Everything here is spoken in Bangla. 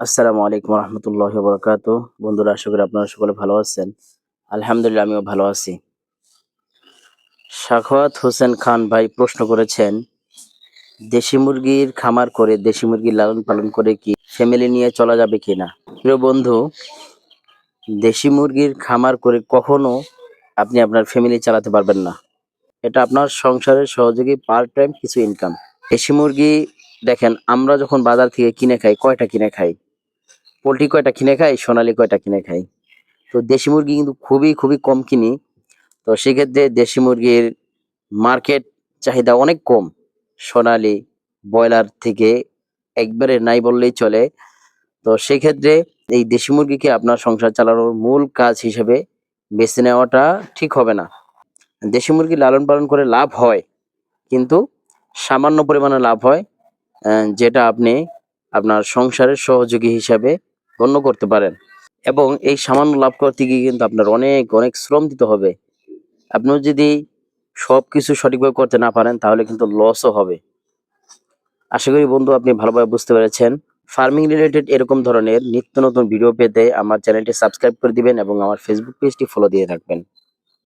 আসসালামু আলাইকুম রহমতুল্লাহ বরকাত বন্ধুরা, আশা করি আপনারা সকলে ভালো আছেন। আলহামদুলিল্লাহ, আমিও ভালো আছি। সাখাওয়াত হোসেন খান ভাই প্রশ্ন করেছেন, দেশি মুরগির খামার করে, দেশি মুরগির লালন পালন করে কি ফ্যামিলি নিয়ে চলা যাবে কিনা প্রিয় বন্ধু, দেশি মুরগির খামার করে কখনো আপনি আপনার ফ্যামিলি চালাতে পারবেন না। এটা আপনার সংসারের সহযোগী পার্ট টাইম কিছু ইনকাম দেশি মুরগি, দেখেন, আমরা যখন বাজার থেকে কিনে খাই, কয়টা কিনে খাই? পোলট্রি কয়টা কিনে খাই সোনালি কয়টা কিনে খাই তো দেশি মুরগি কিন্তু খুবই খুবই কম কিনি। তো সেক্ষেত্রে দেশি মুরগির মার্কেট চাহিদা অনেক কম। সোনালি ব্রয়লার থেকে একবারে নাই বললেই চলে। তো সেক্ষেত্রে এই দেশি মুরগিকে আপনার সংসার চালানোর মূল কাজ হিসেবে বেছে নেওয়াটা ঠিক হবে না। দেশি মুরগি লালন পালন করে লাভ হয়, কিন্তু সামান্য পরিমাণে লাভ হয় যেটা আপনি আপনার সংসারের সহযোগী হিসাবে গণ্য করতে পারেন। এবং এই সামান্য লাভ করতে গিয়ে কিন্তু আপনার অনেক অনেক শ্রম দিতে হবে। আপনি যদি সব কিছু সঠিকভাবে করতে না পারেন, তাহলে কিন্তু লসও হবে। আশা করি বন্ধু, আপনি ভালোভাবে বুঝতে পেরেছেন। ফার্মিং রিলেটেড এরকম ধরনের নিত্য নতুন ভিডিও পেতে আমার চ্যানেলটি সাবস্ক্রাইব করে দিবেন এবং আমার ফেসবুক পেজটি ফলো দিয়ে রাখবেন